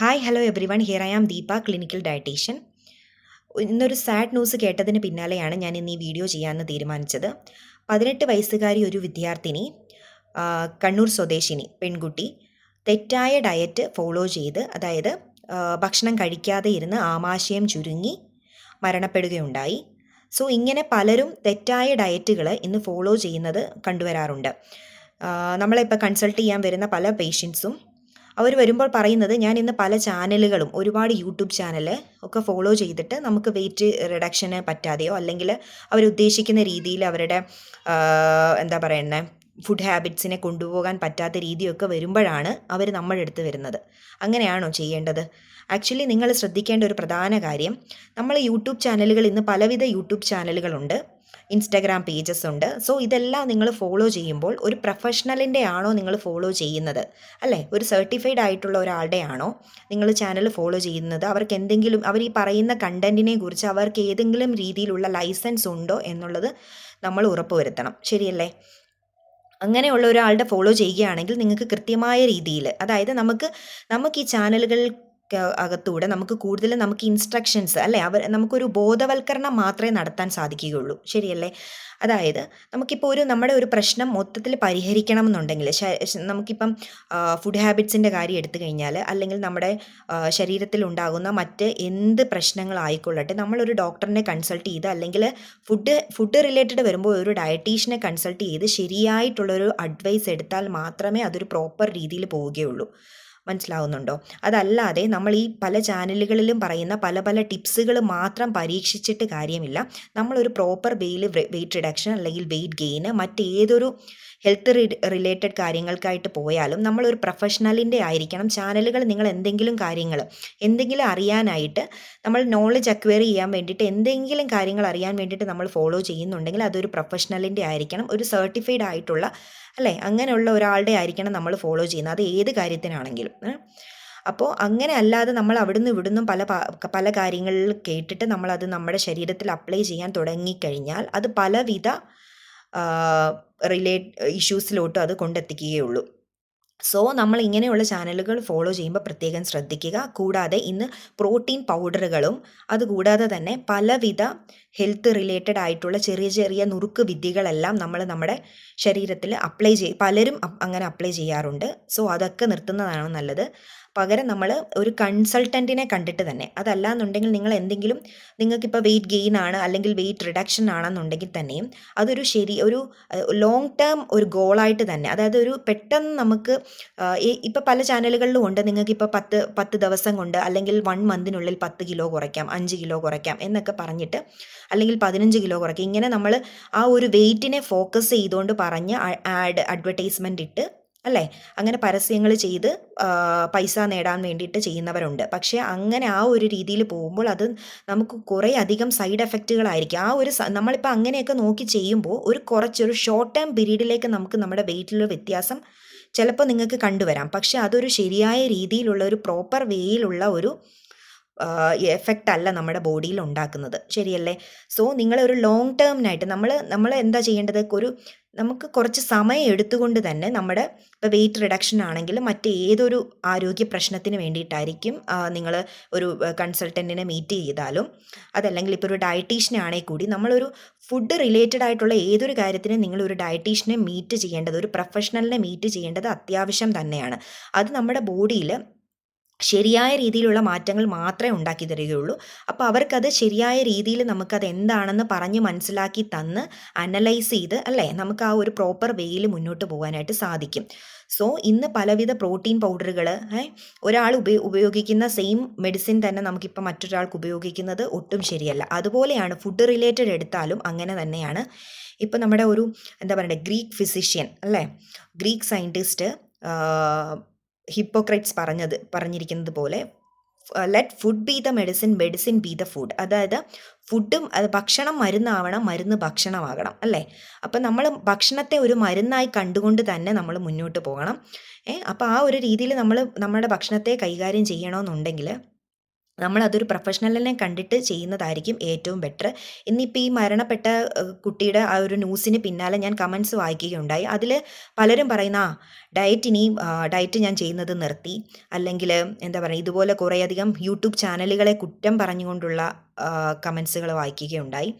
Hi hello everyone here I am Deepa clinical dietitian ഇന്നൊരു sad news കേട്ടതിന് പിന്നാലെയാണ് ഞാൻ ഇന്ന് ഈ വീഡിയോ ചെയ്യാമെന്ന് തീരുമാനിച്ചത്. പതിനെട്ട് വയസ്സുകാരി ഒരു വിദ്യാർത്ഥിനി കണ്ണൂർ സ്വദേശിനി പെൺകുട്ടി തെറ്റായ ഡയറ്റ് ഫോളോ ചെയ്ത് അതായത് ഭക്ഷണം കഴിക്കാതെ ഇരുന്ന് ആമാശയം ചുരുങ്ങി മരണപ്പെടുകയുണ്ടായി. സോ ഇങ്ങനെ പലരും തെറ്റായ ഡയറ്റുകൾ ഇന്ന് ഫോളോ ചെയ്യുന്നത് കണ്ടുവരാറുണ്ട്. നമ്മളിപ്പോൾ കൺസൾട്ട് ചെയ്യാൻ വരുന്ന പല പേഷ്യൻസും അവർ വരുമ്പോൾ പറയുന്നത് ഞാൻ ഇന്ന് പല ചാനലുകളും ഒരുപാട് യൂട്യൂബ് ചാനൽ ഒക്കെ ഫോളോ ചെയ്തിട്ട് നമുക്ക് വെയിറ്റ് റിഡക്ഷന് പറ്റാതെയോ അല്ലെങ്കിൽ അവരുദ്ദേശിക്കുന്ന രീതിയിൽ അവരുടെ എന്താ പറയുന്നത് ഫുഡ് ഹാബിറ്റ്സിനെ കൊണ്ടുപോകാൻ പറ്റാത്ത രീതിയൊക്കെ വരുമ്പോഴാണ് അവർ നമ്മുടെ അടുത്ത് വരുന്നത്. അങ്ങനെയാണോ ചെയ്യേണ്ടത്? ആക്ച്വലി നിങ്ങൾ ശ്രദ്ധിക്കേണ്ട ഒരു പ്രധാന കാര്യം നമ്മൾ യൂട്യൂബ് ചാനലുകൾ ഇന്ന് പലവിധ യൂട്യൂബ് ചാനലുകളുണ്ട്. ഇൻസ്റ്റാഗ്രാം പേജസ് ഉണ്ട്. സോ ഇതെല്ലാം നിങ്ങൾ ഫോളോ ചെയ്യുമ്പോൾ ഒരു പ്രൊഫഷണലിന്റെ ആണോ നിങ്ങൾ ഫോളോ ചെയ്യുന്നത്? അല്ലേ? ഒരു സർട്ടിഫൈഡ് ആയിട്ടുള്ള ഒരാളുടെ ആണോ നിങ്ങൾ ചാനൽ ഫോളോ ചെയ്യുന്നത്? അവർക്ക് എന്തെങ്കിലും അവർ ഈ പറയുന്ന കണ്ടന്റിനെ കുറിച്ച് അവർക്ക് ഏതെങ്കിലും രീതിയിലുള്ള ലൈസൻസ് ഉണ്ടോ എന്നുള്ളത് നമ്മൾ ഉറപ്പുവരുത്തണം. ശരിയല്ലേ? അങ്ങനെയുള്ള ഒരാളുടെ ഫോളോ ചെയ്യുകയാണെങ്കിൽ നിങ്ങൾക്ക് കൃത്യമായ രീതിയിൽ അതായത് നമുക്ക് നമുക്ക് ഈ ചാനലുകൾ അകത്തൂടെ നമുക്ക് കൂടുതൽ നമുക്ക് ഇൻസ്ട്രക്ഷൻസ് അല്ലേ? അവർ നമുക്കൊരു ബോധവൽക്കരണം മാത്രമേ നടത്താൻ സാധിക്കുകയുള്ളൂ. ശരിയല്ലേ? അതായത് നമുക്കിപ്പോൾ ഒരു നമ്മുടെ ഒരു പ്രശ്നം മൊത്തത്തിൽ പരിഹരിക്കണം എന്നുണ്ടെങ്കിൽ നമുക്കിപ്പം ഫുഡ് ഹാബിറ്റ്സിന്റെ കാര്യം എടുത്തു കഴിഞ്ഞാൽ അല്ലെങ്കിൽ നമ്മുടെ ശരീരത്തിൽ ഉണ്ടാകുന്ന മറ്റ് എന്ത് പ്രശ്നങ്ങളായിക്കൊള്ളട്ടെ നമ്മളൊരു ഡോക്ടറിനെ കൺസൾട്ട് ചെയ്ത് അല്ലെങ്കിൽ ഫുഡ് ഫുഡ് റിലേറ്റഡ് വരുമ്പോൾ ഒരു ഡയറ്റീഷ്യനെ കൺസൾട്ട് ചെയ്ത് ശരിയായിട്ടുള്ളൊരു അഡ്വൈസ് എടുത്താൽ മാത്രമേ അതൊരു പ്രോപ്പർ രീതിയിൽ പോവുകയുള്ളൂ. മനസ്സിലാവുന്നുണ്ടോ? അതല്ലാതെ നമ്മൾ ഈ പല ചാനലുകളിലും പറയുന്ന പല പല ടിപ്സുകൾ മാത്രം പരീക്ഷിച്ചിട്ട് കാര്യമില്ല. നമ്മളൊരു പ്രോപ്പർ വേയിൽ വെയിറ്റ് റിഡക്ഷൻ അല്ലെങ്കിൽ വെയിറ്റ് ഗെയിന് മറ്റേതൊരു ഹെൽത്ത് റിലേറ്റഡ് കാര്യങ്ങൾക്കായിട്ട് പോയാലും നമ്മളൊരു പ്രൊഫഷണലിന്റെ ആയിരിക്കണം. ചാനലുകൾ നിങ്ങൾ എന്തെങ്കിലും കാര്യങ്ങൾ എന്തെങ്കിലും അറിയാനായിട്ട് നമ്മൾ നോളജ് അക്വയർ ചെയ്യാൻ വേണ്ടിയിട്ട് എന്തെങ്കിലും കാര്യങ്ങൾ അറിയാൻ വേണ്ടിയിട്ട് നമ്മൾ ഫോളോ ചെയ്യുന്നുണ്ടെങ്കിൽ അതൊരു പ്രൊഫഷണലിന്റെ ആയിരിക്കണം. ഒരു സർട്ടിഫൈഡ് ആയിട്ടുള്ള അല്ലേ? അങ്ങനെയുള്ള ഒരാളുടെ ആയിരിക്കണം നമ്മൾ ഫോളോ ചെയ്യുന്നത്. അത് ഏത് കാര്യത്തിനാണെങ്കിലും? അപ്പോൾ അങ്ങനെ അല്ലാതെ നമ്മൾ അവിടുന്ന് ഇവിടുന്നും പല പല കാര്യങ്ങളിൽ കേട്ടിട്ട് നമ്മളത് നമ്മുടെ ശരീരത്തിൽ അപ്ലൈ ചെയ്യാൻ തുടങ്ങിക്കഴിഞ്ഞാൽ അത് പലവിധ റിലേറ്റ് ഇഷ്യൂസിലോട്ടും അത് കൊണ്ടെത്തിക്കുകയുള്ളൂ. സോ നമ്മൾ ഇങ്ങനെയുള്ള ചാനലുകൾ ഫോളോ ചെയ്യുമ്പോൾ പ്രത്യേകം ശ്രദ്ധിക്കുക. കൂടാതെ ഇന്ന് പ്രോട്ടീൻ പൗഡറുകളും അതുകൂടാതെ തന്നെ പലവിധ ഹെൽത്ത് റിലേറ്റഡ് ആയിട്ടുള്ള ചെറിയ ചെറിയ നുറുക്ക് വിദ്യകളെല്ലാം നമ്മൾ നമ്മുടെ ശരീരത്തിൽ അപ്ലൈ ചെയ് പലരും അങ്ങനെ അപ്ലൈ ചെയ്യാറുണ്ട്. സോ അതൊക്കെ നിർത്തുന്നതാണ് നല്ലത്. പകരം നമ്മൾ ഒരു കൺസൾട്ടന്റിനെ കണ്ടിട്ട് തന്നെ. അതല്ല എന്നുണ്ടെങ്കിൽ നിങ്ങൾ എന്തെങ്കിലും നിങ്ങൾക്കിപ്പോൾ വെയിറ്റ് ഗെയിൻ ആണ് അല്ലെങ്കിൽ വെയിറ്റ് റിഡക്ഷൻ ആണെന്നുണ്ടെങ്കിൽ തന്നെയും അതൊരു ശരി ഒരു ലോങ് ടേം ഒരു ഗോളായിട്ട് തന്നെ. അതായത് ഒരു പെട്ടെന്ന് നമുക്ക് ഇപ്പോൾ പല ചാനലുകളിലും ഉണ്ട്. നിങ്ങൾക്കിപ്പോൾ പത്ത് പത്ത് ദിവസം കൊണ്ട് അല്ലെങ്കിൽ വൺ മന്തിനുള്ളിൽ പത്ത് കിലോ കുറയ്ക്കാം അഞ്ച് കിലോ കുറയ്ക്കാം എന്നൊക്കെ പറഞ്ഞിട്ട് അല്ലെങ്കിൽ പതിനഞ്ച് കിലോ കുറയ്ക്കാം. ഇങ്ങനെ നമ്മൾ ആ ഒരു വെയിറ്റിനെ ഫോക്കസ് ചെയ്തുകൊണ്ട് പറഞ്ഞ് ആഡ് അഡ്വർടൈസ്മെന്റ് ഇട്ട് അല്ലേ? അങ്ങനെ പരസ്യങ്ങൾ ചെയ്ത് പൈസ നേടാൻ വേണ്ടിയിട്ട് ചെയ്യുന്നവരുണ്ട്. പക്ഷേ അങ്ങനെ ആ ഒരു രീതിയിൽ പോകുമ്പോൾ അത് നമുക്ക് കുറേ അധികം സൈഡ് എഫക്റ്റുകളായിരിക്കും. ആ ഒരു നമ്മളിപ്പോൾ അങ്ങനെയൊക്കെ നോക്കി ചെയ്യുമ്പോൾ ഒരു കുറച്ചൊരു ഷോർട്ട് ടേം പീരീഡിലേക്ക് നമുക്ക് നമ്മുടെ വെയിറ്റിലുള്ള വ്യത്യാസം ചിലപ്പോൾ നിങ്ങൾക്ക് കണ്ടുവരാം. പക്ഷേ അതൊരു ശരിയായ രീതിയിലുള്ള ഒരു പ്രോപ്പർ വേയിലുള്ള ഒരു എഫക്റ്റ് അല്ല നമ്മുടെ ബോഡിയിൽ ഉണ്ടാക്കുന്നത്. ശരിയല്ലേ? സോ നിങ്ങളൊരു ലോങ് ടേമിനായിട്ട് നമ്മൾ നമ്മൾ എന്താ ചെയ്യേണ്ടത്? ഒരു നമുക്ക് കുറച്ച് സമയം എടുത്തുകൊണ്ട് തന്നെ നമ്മുടെ ഇപ്പോൾ വെയിറ്റ് റിഡക്ഷൻ ആണെങ്കിലും മറ്റ് ഏതൊരു ആരോഗ്യ പ്രശ്നത്തിന് വേണ്ടിയിട്ടായിരിക്കും നിങ്ങൾ ഒരു കൺസൾട്ടന്റിനെ മീറ്റ് ചെയ്താലും അതല്ലെങ്കിൽ ഇപ്പോൾ ഒരു ഡയറ്റീഷ്യനെ ആണെങ്കിൽ കൂടി നമ്മളൊരു ഫുഡ് റിലേറ്റഡ് ആയിട്ടുള്ള ഏതൊരു കാര്യത്തിനും നിങ്ങൾ ഒരു ഡയറ്റീഷ്യനെ മീറ്റ് ചെയ്യേണ്ടത് ഒരു പ്രൊഫഷണലിനെ മീറ്റ് ചെയ്യേണ്ടത് അത്യാവശ്യം തന്നെയാണ്. അത് നമ്മുടെ ബോഡിയിൽ ശരിയായ രീതിയിലുള്ള മാറ്റങ്ങൾ മാത്രമേ ഉണ്ടാക്കി തരികയുള്ളൂ. അപ്പോൾ അവർക്കത് ശരിയായ രീതിയിൽ നമുക്കത് എന്താണെന്ന് പറഞ്ഞ് മനസ്സിലാക്കി തന്ന് അനലൈസ് ചെയ്ത് അല്ലേ നമുക്ക് ആ ഒരു പ്രോപ്പർ വേയിൽ മുന്നോട്ട് പോകാനായിട്ട് സാധിക്കും. സോ ഇന്ന് പലവിധ പ്രോട്ടീൻ പൗഡറുകൾ ഒരാൾ ഉപയോ ഉപയോഗിക്കുന്ന സെയിം മെഡിസിൻ തന്നെ നമുക്കിപ്പോൾ മറ്റൊരാൾക്ക് ഉപയോഗിക്കുന്നത് ഒട്ടും ശരിയല്ല. അതുപോലെയാണ് ഫുഡ് റിലേറ്റഡ് എടുത്താലും അങ്ങനെ തന്നെയാണ്. ഇപ്പോൾ നമ്മുടെ ഒരു എന്താ പറയുക ഗ്രീക്ക് ഫിസിഷ്യൻ അല്ലേ? ഗ്രീക്ക് സയന്റിസ്റ്റ് ഹിപ്പോക്രൈറ്റ്സ് പറഞ്ഞത് പറഞ്ഞിരിക്കുന്നത് പോലെ let food be the medicine medicine be the food അതായത് ഫുഡും അത് ഭക്ഷണം മരുന്നാവണം മരുന്ന് ഭക്ഷണമാകണം അല്ലേ? അപ്പം നമ്മൾ ഭക്ഷണത്തെ ഒരു മരുന്നായി കണ്ടുകൊണ്ട് തന്നെ നമ്മൾ മുന്നോട്ട് പോകണം. ഏ അപ്പോൾ ആ ഒരു രീതിയിൽ നമ്മൾ നമ്മുടെ ഭക്ഷണത്തെ കൈകാര്യം ചെയ്യണമെന്നുണ്ടെങ്കിൽ നമ്മൾ അതൊരു പ്രൊഫഷണലിനെ കണ്ടിട്ട് ചെയ്യുന്നതായിരിക്കും ഏറ്റവും ബെറ്റർ ഇന്നിപ്പോൾ ഈ മരണപ്പെട്ട കുട്ടിയുടെ ആ ഒരു ന്യൂസിന് പിന്നാലെ ഞാൻ കമൻസ് വായിക്കുകയുണ്ടായി. അതിൽ പലരും പറയുന്ന ആ ഡയറ്റ് ഇനിയും ഡയറ്റ് ഞാൻ ചെയ്യുന്നത് നിർത്തി. അല്ലെങ്കിൽ എന്താ പറയുക ഇതുപോലെ കുറേയധികം യൂട്യൂബ് ചാനലുകളെ കുറ്റം പറഞ്ഞുകൊണ്ടുള്ള കമൻസുകൾ വായിക്കുകയുണ്ടായി.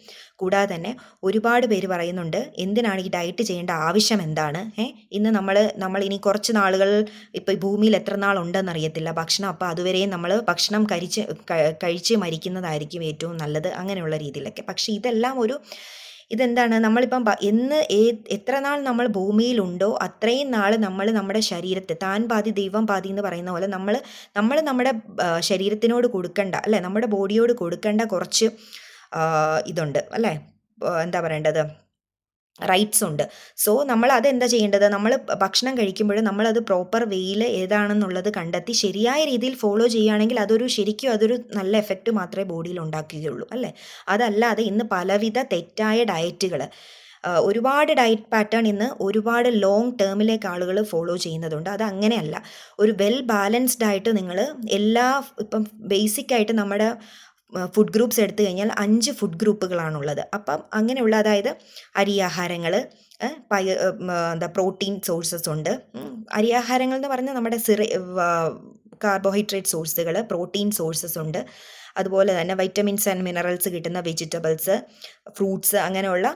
കൂടാതെ തന്നെ ഒരുപാട് പേര് പറയുന്നുണ്ട് എന്തിനാണ് ഈ ഡയറ്റ് ചെയ്യേണ്ട ആവശ്യം എന്താണ്? ഏ ഇന്ന് നമ്മൾ നമ്മൾ ഇനി കുറച്ച് നാളുകൾ ഇപ്പോൾ ഭൂമിയിൽ എത്ര നാളുണ്ടെന്ന് അറിയത്തില്ല. ഭക്ഷണം അപ്പോൾ അതുവരെയും നമ്മൾ ഭക്ഷണം കഴിച്ച് കഴിച്ച് മരിക്കുന്നതായിരിക്കും ഏറ്റവും നല്ലത് അങ്ങനെയുള്ള രീതിയിലൊക്കെ. പക്ഷേ ഇതെല്ലാം ഒരു ഇതെന്താണ്? നമ്മളിപ്പം എന്ന് എത്ര നാൾ നമ്മൾ ഭൂമിയിലുണ്ടോ അത്രയും നാൾ നമ്മൾ നമ്മുടെ ശരീരത്തെ താൻ പാതി ദൈവം പാതി എന്ന് പറയുന്ന പോലെ നമ്മൾ നമ്മൾ നമ്മുടെ ശരീരത്തിനോട് കൊടുക്കേണ്ട അല്ലേ? നമ്മുടെ ബോഡിയോട് കൊടുക്കേണ്ട കുറച്ച് ഇതുണ്ട് അല്ലേ? എന്താ പറയേണ്ടത്? റൈറ്റ്സ് ഉണ്ട്. സോ നമ്മൾ അതെന്താ ചെയ്യേണ്ടത്? നമ്മൾ ഭക്ഷണം കഴിക്കുമ്പോൾ നമ്മളത് പ്രോപ്പർ വേയിൽ ഏതാണെന്നുള്ളത് കണ്ടെത്തി ശരിയായ രീതിയിൽ ഫോളോ ചെയ്യുകയാണെങ്കിൽ അതൊരു ശരിക്കും അതൊരു നല്ല എഫക്റ്റ് മാത്രമേ ബോഡിയിൽ ഉണ്ടാക്കുകയുള്ളൂ അല്ലേ? അതല്ലാതെ ഇന്ന് പലവിധ തെറ്റായ ഡയറ്റുകൾ ഒരുപാട് ഡയറ്റ് പാറ്റേൺ ഇന്ന് ഒരുപാട് ലോങ് ടേമിലേക്ക് ആളുകൾ ഫോളോ ചെയ്യുന്നതുണ്ട്. അത് അങ്ങനെയല്ല. ഒരു വെൽ ബാലൻസ്ഡ് ആയിട്ട് നിങ്ങൾ എല്ലാ ഇപ്പം ബേസിക് ആയിട്ട് നമ്മുടെ ഫുഡ് ഗ്രൂപ്പ്സ് എടുത്തു കഴിഞ്ഞാൽ അഞ്ച് ഫുഡ് ഗ്രൂപ്പുകളാണുള്ളത് അപ്പം അങ്ങനെയുള്ള അതായത് അരിയാഹാരങ്ങൾ പയ എന്താ പ്രോട്ടീൻ സോഴ്സസ് ഉണ്ട്. അരിയാഹാരങ്ങൾ എന്ന് പറഞ്ഞാൽ നമ്മുടെ സിറി കാർബോഹൈഡ്രേറ്റ് സോഴ്സുകൾ പ്രോട്ടീൻ സോഴ്സസ് ഉണ്ട്. അതുപോലെ തന്നെ വൈറ്റമിൻസ് ആൻഡ് മിനറൽസ് കിട്ടുന്ന വെജിറ്റബിൾസ് ഫ്രൂട്ട്സ് അങ്ങനെയുള്ള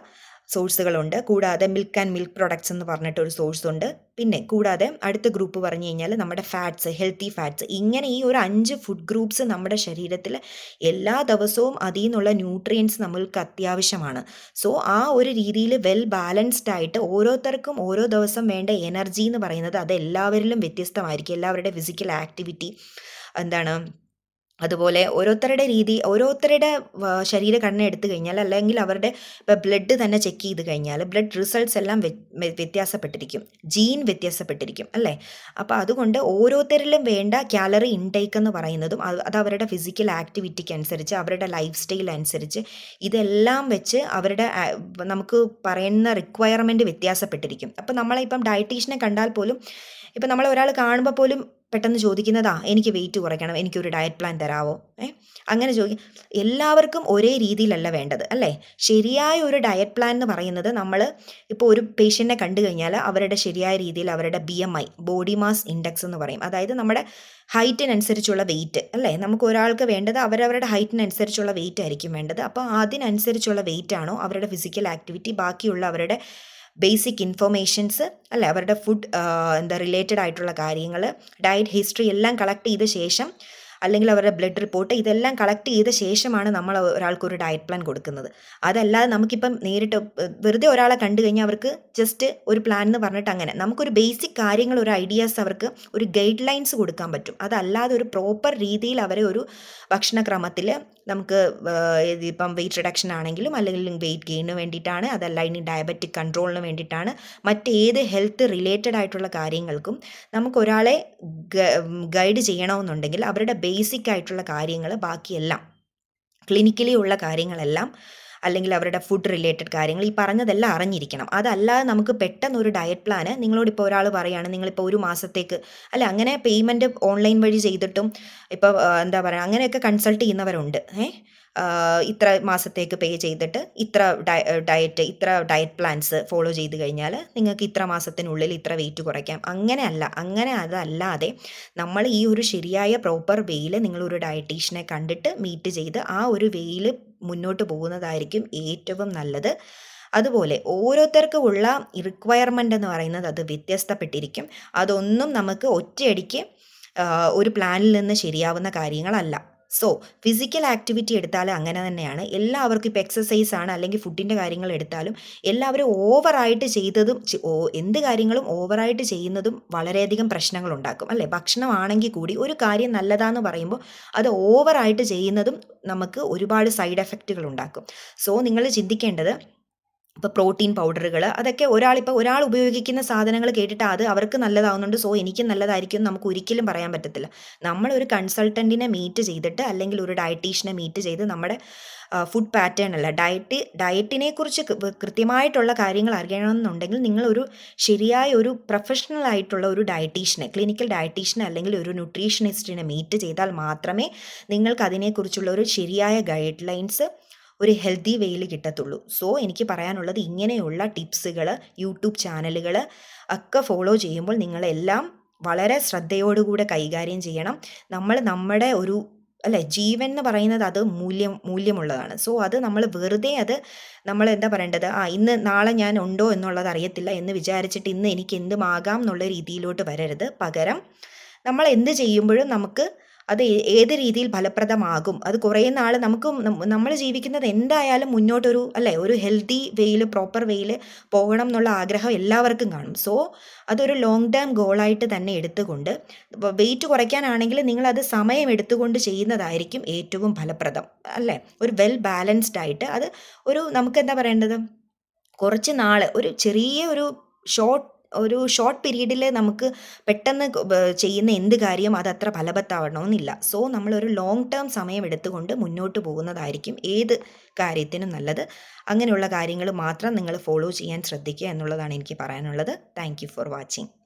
സോഴ്സുകളുണ്ട്. കൂടാതെ മിൽക്ക് ആൻഡ് മിൽക്ക് പ്രൊഡക്ട്സ് എന്ന് പറഞ്ഞിട്ട് ഒരു സോഴ്സ് ഉണ്ട് പിന്നെ കൂടാതെ അടുത്ത ഗ്രൂപ്പ് പറഞ്ഞു കഴിഞ്ഞാൽ നമ്മുടെ ഫാറ്റ്സ് ഹെൽത്തി ഫാറ്റ്സ് ഇങ്ങനെ ഈ ഒരു അഞ്ച് ഫുഡ് ഗ്രൂപ്പ്സ് നമ്മുടെ ശരീരത്തിൽ എല്ലാ ദിവസവും അതിൽ നിന്നുള്ള ന്യൂട്രിയൻസ് നമ്മൾക്ക് അത്യാവശ്യമാണ്. സോ ആ ഒരു രീതിയിൽ വെൽ ബാലൻസ്ഡ് ആയിട്ട് ഓരോരുത്തർക്കും ഓരോ ദിവസം വേണ്ട എനർജി എന്ന് പറയുന്നത് അത് എല്ലാവരിലും വ്യത്യസ്തമായിരിക്കും. എല്ലാവരുടെ ഫിസിക്കൽ ആക്ടിവിറ്റി എന്താണ് അതുപോലെ ഓരോരുത്തരുടെ രീതി ഓരോരുത്തരുടെ ശരീരഘടന എടുത്തു കഴിഞ്ഞാൽ അല്ലെങ്കിൽ അവരുടെ ബ്ലഡ് തന്നെ ചെക്ക് ചെയ്ത് കഴിഞ്ഞാൽ ബ്ലഡ് റിസൾട്ട്സ് എല്ലാം വ്യത്യാസപ്പെട്ടിരിക്കും. ജീൻ വ്യത്യാസപ്പെട്ടിരിക്കും അല്ലേ? അപ്പോൾ അതുകൊണ്ട് ഓരോരുത്തരിലും വേണ്ട കാലറി ഇൻടേക്ക് എന്ന് പറയുന്നതും അത് അവരുടെ ഫിസിക്കൽ ആക്ടിവിറ്റിക്ക് അനുസരിച്ച് അവരുടെ ലൈഫ് സ്റ്റൈൽ അനുസരിച്ച് ഇതെല്ലാം വെച്ച് അവരുടെ നമുക്ക് പറയുന്ന റിക്വയർമെന്റ് വ്യത്യാസപ്പെട്ടിരിക്കും. അപ്പോൾ നമ്മളിപ്പം ഡയറ്റീഷ്യനെ കണ്ടാൽ പോലും ഇപ്പം നമ്മൾ ഒരാൾ കാണുമ്പോൾ പോലും പെട്ടെന്ന് ചോദിക്കുന്നതാ എനിക്ക് വെയിറ്റ് കുറയ്ക്കണം എനിക്കൊരു ഡയറ്റ് പ്ലാൻ തരാവോ? ഏ? അങ്ങനെ ചോദിക്കും എല്ലാവർക്കും ഒരേ രീതിയിലല്ല വേണ്ടത് അല്ലേ? ശരിയായ ഒരു ഡയറ്റ് പ്ലാൻ എന്ന് പറയുന്നത് നമ്മൾ ഇപ്പോൾ ഒരു പേഷ്യന്റിനെ കണ്ടു കഴിഞ്ഞാൽ അവരുടെ ശരിയായ രീതിയിൽ അവരുടെ B M I body mass index എന്ന് പറയും. അതായത് നമ്മുടെ ഹൈറ്റിനനുസരിച്ചുള്ള വെയിറ്റ് അല്ലേ? നമുക്ക് ഒരാൾക്ക് വേണ്ടത് അവരവരുടെ ഹൈറ്റിനനുസരിച്ചുള്ള വെയിറ്റ് ആയിരിക്കും വേണ്ടത്. അപ്പോൾ അതിനനുസരിച്ചുള്ള വെയിറ്റ് ആണോ അവരുടെ ഫിസിക്കൽ ആക്ടിവിറ്റി ബാക്കിയുള്ള അവരുടെ ബേസിക് ഇൻഫർമേഷൻസ് അല്ലെ അവരുടെ ഫുഡ് എന്താ റിലേറ്റഡ് ആയിട്ടുള്ള കാര്യങ്ങൾ ഡയറ്റ് ഹിസ്റ്ററി എല്ലാം കളക്ട് ചെയ്ത ശേഷം അല്ലെങ്കിൽ അവരുടെ ബ്ലഡ് റിപ്പോർട്ട് ഇതെല്ലാം കളക്ട് ചെയ്ത ശേഷമാണ് നമ്മൾ ഒരാൾക്ക് ഒരു ഡയറ്റ് പ്ലാൻ കൊടുക്കുന്നത്. അതല്ലാതെ നമുക്കിപ്പം നേരിട്ട് വെറുതെ ഒരാളെ കണ്ടു കഴിഞ്ഞാൽ അവർക്ക് ജസ്റ്റ് ഒരു പ്ലാൻ എന്ന് പറഞ്ഞിട്ട് അങ്ങനെ. നമുക്കൊരു ബേസിക് കാര്യങ്ങൾ ഒരു ഐഡിയാസ് അവർക്ക് ഒരു ഗൈഡ് ലൈൻസ് കൊടുക്കാൻ പറ്റും. അതല്ലാതെ ഒരു പ്രോപ്പർ രീതിയിൽ അവരെ ഒരു ഭക്ഷണക്രമത്തിൽ നമുക്ക് ഇപ്പം വെയിറ്റ് റിഡക്ഷൻ ആണെങ്കിലും അല്ലെങ്കിൽ വെയിറ്റ് ഗെയിനിന് വേണ്ടിയിട്ടാണ് അതല്ല ഇനി ഡയബറ്റിക് കൺട്രോളിന് വേണ്ടിയിട്ടാണ് മറ്റേത് ഹെൽത്ത് റിലേറ്റഡ് ആയിട്ടുള്ള കാര്യങ്ങൾക്കും നമുക്കൊരാളെ ഗൈഡ് ചെയ്യണമെന്നുണ്ടെങ്കിൽ അവരുടെ ബേസിക് ആയിട്ടുള്ള കാര്യങ്ങൾ ബാക്കിയെല്ലാം ക്ലിനിക്കലി ഉള്ള കാര്യങ്ങളെല്ലാം അല്ലെങ്കിൽ അവരുടെ ഫുഡ് റിലേറ്റഡ് കാര്യങ്ങൾ ഈ പറഞ്ഞതെല്ലാം അറിഞ്ഞിരിക്കണം. അതല്ലാതെ നമുക്ക് പെട്ടെന്ന് ഒരു ഡയറ്റ് പ്ലാന് നിങ്ങളോട് ഇപ്പോൾ ഒരാൾ പറയുകയാണ് നിങ്ങളിപ്പോൾ ഒരു മാസത്തേക്ക് അല്ല അങ്ങനെ പേയ്മെന്റ് ഓൺലൈൻ വഴി ചെയ്തിട്ടും ഇപ്പോൾ എന്താ പറയുക അങ്ങനെയൊക്കെ കൺസൾട്ട് ചെയ്യുന്നവരുണ്ട്. ഏഹ് ഇത്ര മാസത്തേക്ക് പേ ചെയ്തിട്ട് ഇത്ര ഡയറ്റ് ഇത്ര ഡയറ്റ് പ്ലാൻസ് ഫോളോ ചെയ്ത് കഴിഞ്ഞാൽ നിങ്ങൾക്ക് ഇത്ര മാസത്തിനുള്ളിൽ ഇത്ര വെയിറ്റ് കുറയ്ക്കാം. അങ്ങനെയല്ല അങ്ങനെ അതല്ലാതെ നമ്മൾ ഈ ഒരു ശരിയായ പ്രോപ്പർ വേയിൽ നിങ്ങളൊരു ഡയറ്റീഷ്യനെ കണ്ടിട്ട് മീറ്റ് ചെയ്ത് ആ ഒരു വേയിൽ മുന്നോട്ട് പോകുന്നതായിരിക്കും ഏറ്റവും നല്ലത്. അതുപോലെ ഓരോരുത്തർക്കും ഉള്ള റിക്വയർമെന്റ് എന്ന് പറയുന്നത് അത് വ്യത്യസ്തപ്പെട്ടിരിക്കും. അതൊന്നും നമുക്ക് ഒറ്റയടിക്ക് ഒരു പ്ലാനിൽ നിന്ന് ശരിയാവുന്ന കാര്യങ്ങളല്ല. സോ ഫിസിക്കൽ ആക്ടിവിറ്റി എടുത്താലും അങ്ങനെ തന്നെയാണ്. എല്ലാവർക്കും ഇപ്പോൾ എക്സസൈസ് ആണ് അല്ലെങ്കിൽ ഫുഡിന്റെ കാര്യങ്ങൾ എടുത്താലും എല്ലാവരും ഓവറായിട്ട് ചെയ്തതും എന്ത് കാര്യങ്ങളും ഓവറായിട്ട് ചെയ്യുന്നതും വളരെയധികം പ്രശ്നങ്ങൾ ഉണ്ടാക്കും അല്ലേ? ഭക്ഷണമാണെങ്കിൽ കൂടി ഒരു കാര്യം നല്ലതാന്ന് പറയുമ്പോൾ അത് ഓവറായിട്ട് ചെയ്യുന്നതും നമുക്ക് ഒരുപാട് സൈഡ് എഫക്റ്റുകൾ ഉണ്ടാക്കും. സോ നിങ്ങൾ ചിന്തിക്കേണ്ടത് ഇപ്പോൾ പ്രോട്ടീൻ പൗഡറുകൾ അതൊക്കെ ഒരാളിപ്പോൾ ഒരാൾ ഉപയോഗിക്കുന്ന സാധനങ്ങൾ കേട്ടിട്ട് അത് അവർക്ക് നല്ലതാവുന്നുണ്ട്. സോ എനിക്കും നല്ലതായിരിക്കും നമുക്ക് ഒരിക്കലും പറയാൻ പറ്റത്തില്ല. നമ്മൾ ഒരു കൺസൾട്ടന്റിനെ മീറ്റ് ചെയ്തിട്ട് അല്ലെങ്കിൽ ഒരു ഡയറ്റീഷ്യനെ മീറ്റ് ചെയ്ത് നമ്മുടെ ഫുഡ് പാറ്റേൺ അല്ല ഡയറ്റ് ഡയറ്റിനെ കുറിച്ച് കൃത്യമായിട്ടുള്ള കാര്യങ്ങൾ അറിയണമെന്നുണ്ടെങ്കിൽ നിങ്ങളൊരു ശരിയായ ഒരു പ്രൊഫഷണൽ ആയിട്ടുള്ള ഒരു ഡയറ്റീഷ്യനെ ക്ലിനിക്കൽ ഡയറ്റീഷ്യനെ അല്ലെങ്കിൽ ഒരു ന്യൂട്രീഷനിസ്റ്റിനെ മീറ്റ് ചെയ്താൽ മാത്രമേ നിങ്ങൾക്ക് അതിനെക്കുറിച്ചുള്ള ഒരു ശരിയായ ഗൈഡ് ലൈൻസ് ഒരു ഹെൽത്തി വേയിൽ കിട്ടത്തുള്ളൂ. സോ എനിക്ക് പറയാനുള്ളത് ഇങ്ങനെയുള്ള ടിപ്സുകൾ യൂട്യൂബ് ചാനലുകൾ ഒക്കെ ഫോളോ ചെയ്യുമ്പോൾ നിങ്ങളെല്ലാം വളരെ ശ്രദ്ധയോടുകൂടെ കൈകാര്യം ചെയ്യണം. നമ്മൾ നമ്മുടെ ഒരു അല്ലെ ജീവൻ എന്ന് പറയുന്നത് അത് മൂല്യം മൂല്യമുള്ളതാണ്. സോ അത് നമ്മൾ വെറുതെ അത് നമ്മൾ എന്താ പറയേണ്ടത്? ആ ഇന്ന് നാളെ ഞാൻ ഉണ്ടോ എന്നുള്ളത് അറിയത്തില്ല എന്ന് വിചാരിച്ചിട്ട് ഇന്ന് എനിക്ക് എന്തുമാകാം എന്നുള്ള രീതിയിലോട്ട് വരരുത്. പകരം നമ്മൾ എന്ത് ചെയ്യുമ്പോഴും നമുക്ക് അത് ഏത് രീതിയിൽ ഫലപ്രദമാകും? അത് കുറേ നാൾ നമുക്ക് നമ്മൾ ജീവിക്കുന്നത് എന്തായാലും മുന്നോട്ടൊരു അല്ലേ ഒരു ഹെൽത്തി വേയിൽ പ്രോപ്പർ വേയിൽ പോകണം എന്നുള്ള ആഗ്രഹം എല്ലാവർക്കും കാണും. സോ അതൊരു ലോങ് ടേം ഗോളായിട്ട് തന്നെ എടുത്തുകൊണ്ട് വെയിറ്റ് കുറയ്ക്കാനാണെങ്കിൽ നിങ്ങളത് സമയം എടുത്തുകൊണ്ട് ചെയ്യുന്നതായിരിക്കും ഏറ്റവും ഫലപ്രദം അല്ലേ? ഒരു വെൽ ബാലൻസ്ഡ് ആയിട്ട്. അത് ഒരു നമുക്ക് എന്താ പറയേണ്ടത്? കുറച്ച് നാൾ ഒരു ചെറിയ ഒരു ഷോർട്ട് ഒരു ഷോർട്ട് പീരീഡിൽ നമുക്ക് പെട്ടെന്ന് ചെയ്യുന്ന എന്ത് കാര്യം അത് അത്ര ഫലവത്താവണമെന്നില്ല. സോ നമ്മളൊരു ലോങ് ടേം സമയം എടുത്തുകൊണ്ട് മുന്നോട്ട് പോകുന്നതായിരിക്കും ഏത് കാര്യത്തിനും നല്ലത്. അങ്ങനെയുള്ള കാര്യങ്ങൾ മാത്രം നിങ്ങൾ ഫോളോ ചെയ്യാൻ ശ്രദ്ധിക്കുക എന്നുള്ളതാണ് എനിക്ക് പറയാനുള്ളത്. Thank for watching